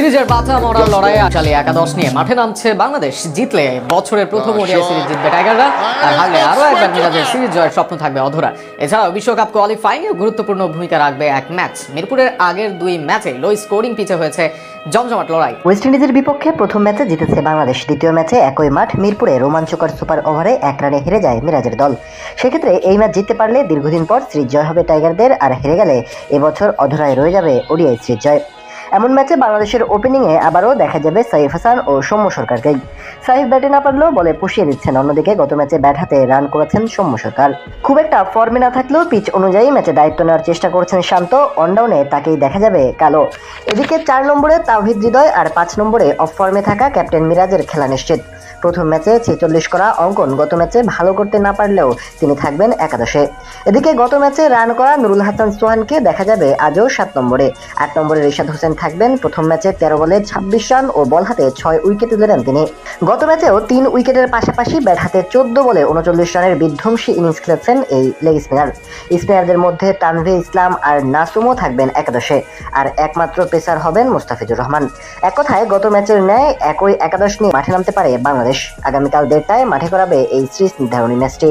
সিরিজের বাঁচা মরার লড়াইয়ে চালিয়ে একাদশ নিয়ে মাঠে নামছে বাংলাদেশ। জিতলে বছরের প্রথম ওডিআই সিরিজ জিতবে টাইগাররা। আর হারলে আরও একবার মিরাজের সিরিজ জয়ের স্বপ্ন থাকবে অধরা। এছাড়াও বিশ্বকাপ কোয়ালিফাইং গুরুত্বপূর্ণ ভূমিকা রাখবে এক ম্যাচ। মিরপুরের আগের দুই ম্যাচে লো স্কোরিং পিচে হয়েছে জমজমাট লড়াই। ওয়েস্ট ইন্ডিজের বিপক্ষে প্রথম ম্যাচে জিতেছে বাংলাদেশ। দ্বিতীয় ম্যাচে একই মাঠ মিরপুরে রোমাঞ্চকর সুপার ওভারে এক রানে হেরে যায় মিরাজের দল। সেক্ষেত্রে এই ম্যাচ জিততে পারলে দীর্ঘদিন পর সিরিজ জয় হবে টাইগারদের আর হেরে গেলে এবছর অধরায় রয়ে যাবে ওডিআই সিরিজ জয়। এমন ম্যাচে বাংলাদেশের ওপেনিংয়ে আবারও দেখা যাবে সাইফ হাসান ও সৌম্য সরকারকেই। সাইফ ব্যাটে না পারলেও বলে পুষিয়ে দিচ্ছেন। অন্যদিকে গত ম্যাচে ব্যাট হাতে রান করেছেন সৌম্য সরকার। খুব একটা ফর্মে না থাকলেও পিচ অনুযায়ী ম্যাচে দায়িত্ব নেওয়ার চেষ্টা করছেন শান্ত। অনডাউনে তাকেই দেখা যাবে কালো। এদিকে চার নম্বরে তাওহিদ হৃদয় আর পাঁচ নম্বরে অফ ফর্মে থাকা ক্যাপ্টেন মিরাজের খেলা নিশ্চিত। প্রথম ম্যাচে ছেচল্লিশ করা অঙ্কন, গত ম্যাচে ভালো করতে না পারলেও তিনি থাকবেন একাদশে। এদিকে গত ম্যাচে রান করা নুরুল হাসান সোহানকে দেখা যাবে আজও সাত নম্বরে। আট নম্বরে রিশাদ হোসেন থাকবেন, প্রথম ম্যাচে তেরো বলে ছাব্বিশ রান ও বল হাতে ছয় উইকেট তুলে নেন তিনি। গত ম্যাচেও তিন উইকেটের পাশাপাশি ব্যাট হাতে চোদ্দ বলে উনচল্লিশ রানের বিধ্বংসী ইনিংস খেলেছেন এই লেগ স্পিনার। স্পিনারদের মধ্যে তানভি ইসলাম আর নাসুমও থাকবেন একাদশে, আর একমাত্র পেসার হবেন মুস্তাফিজুর রহমান। এক কথায়, গত ম্যাচের ন্যায় একই একাদশ নিয়ে মাঠে নামতে পারে বাংলাদেশ আগামীকাল দেড়টায় মাঠে করাবে এই সিরিজ নির্ধারণী ম্যাচটি।